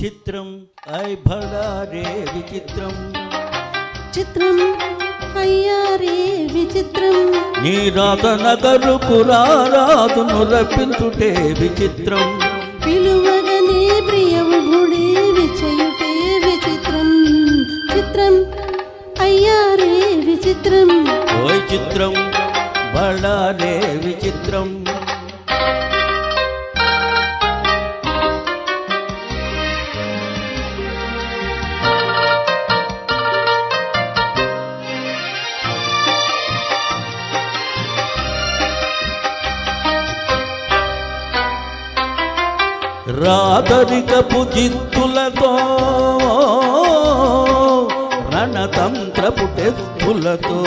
చిత్రం ఐ భళారే విచిత్రం. చిత్రం అయ్యారే విచిత్రం. నీ రాత నగరు పురారాదును రప్పించుటే విచిత్రం. పిలువగనే ప్రియవుడే విచయుటే విచిత్రం. చిత్రం అయ్యారే విచిత్రం. ఓయ్ చిత్రం బళ్ళారే విచిత్రం. రాదరికపు జిత్తులతో రణతంత్రపు టెత్తులతో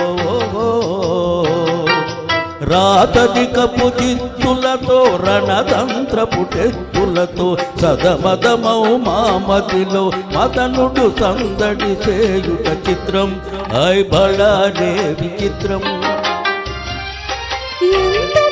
రాతరికపు జిత్తులతో రణతంత్రపు టెత్తులతో సదమదమౌ మామతిలో మదనుడు సందడి చేయుట చిత్రం. ఐ బళారే విచిత్రం. ఎంత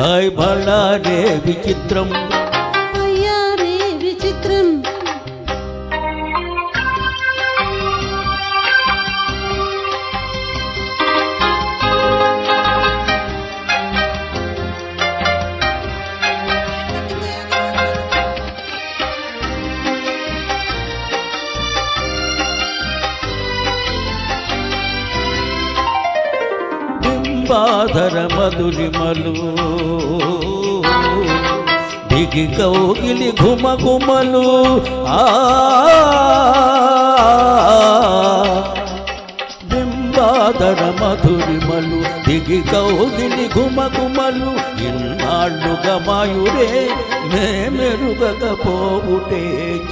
హాయ్ ఐ విచిత్రం. పాదర మధురిమలు. దిగి కౌగిలి ఘుమ ఘుమలు ఆ బింబాధర మధురిమలు. దిగి కౌగిలి ఘుమ ఘుమలు ఇన్నాళ్ళుగా మాయురే మేమెరుగకపోవుటే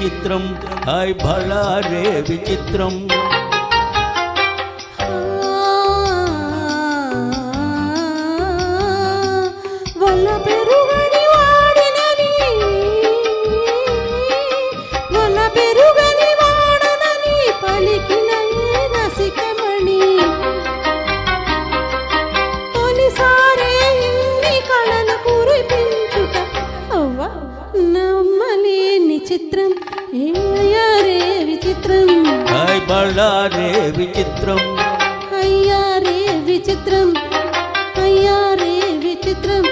చిత్రం. హాయ్ భళారే విచిత్రం. నమ్మలేని చిత్రం ఏయారే విచిత్రం? హాయ్ బళ్ళారే విచిత్రం. అయ్యారే విచిత్రం అయ్యారే విచిత్రం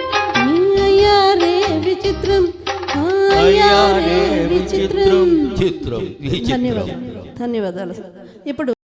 నీ అయ్యారే విచిత్రం? అయ్యారే విచిత్రం. చిత్రం విచిత్రం. ధన్యవాదాలు. ధన్యవాదాలు ఇప్పుడు